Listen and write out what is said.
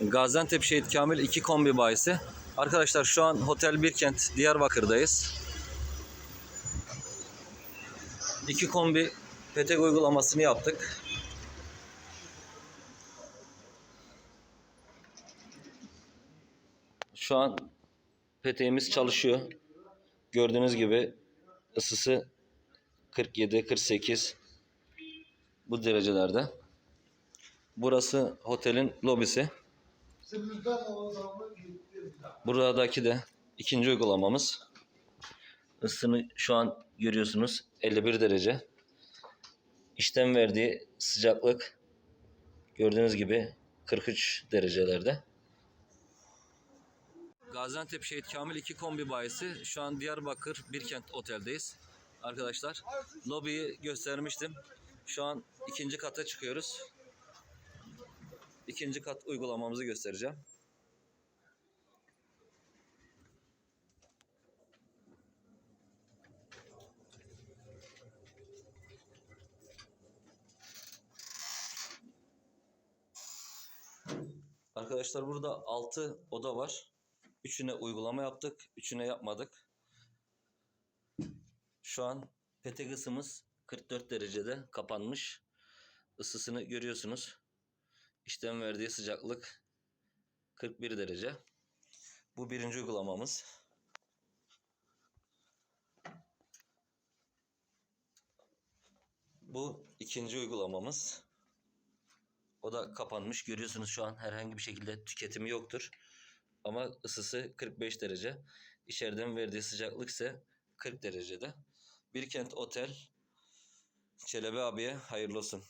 Gaziantep Şehit Kamil 2 kombi bayisi. Arkadaşlar şu an Hotel Birkent Diyarbakır'dayız. 2 kombi petek uygulamasını yaptık. Şu an peteğimiz çalışıyor. Gördüğünüz gibi ısısı 47 48 bu derecelerde. Burası otelin lobisi. Buradaki de ikinci uygulamamız. Isını şu an görüyorsunuz 51 derece. İşten verdiği sıcaklık gördüğünüz gibi 43 derecelerde. Gaziantep Şehit Kamil 2 kombi bayisi. Şu an Diyarbakır Birkent Otel'deyiz. Arkadaşlar lobiyi göstermiştim. Şu an ikinci kata çıkıyoruz. İkinci kat uygulamamızı göstereceğim. Arkadaşlar burada 6 oda var. Üçüne uygulama yaptık, üçüne yapmadık. Şu an petek ısımız 44 derecede kapanmış. Isısını görüyorsunuz. İşten verdiği sıcaklık 41 derece. Bu birinci uygulamamız. Bu ikinci uygulamamız. O da kapanmış. Görüyorsunuz şu an herhangi bir şekilde tüketimi yoktur. Ama ısısı 45 derece. İçeriden verdiği sıcaklık ise 40 derecede. Birkent Otel Çelebi abiye hayırlı olsun.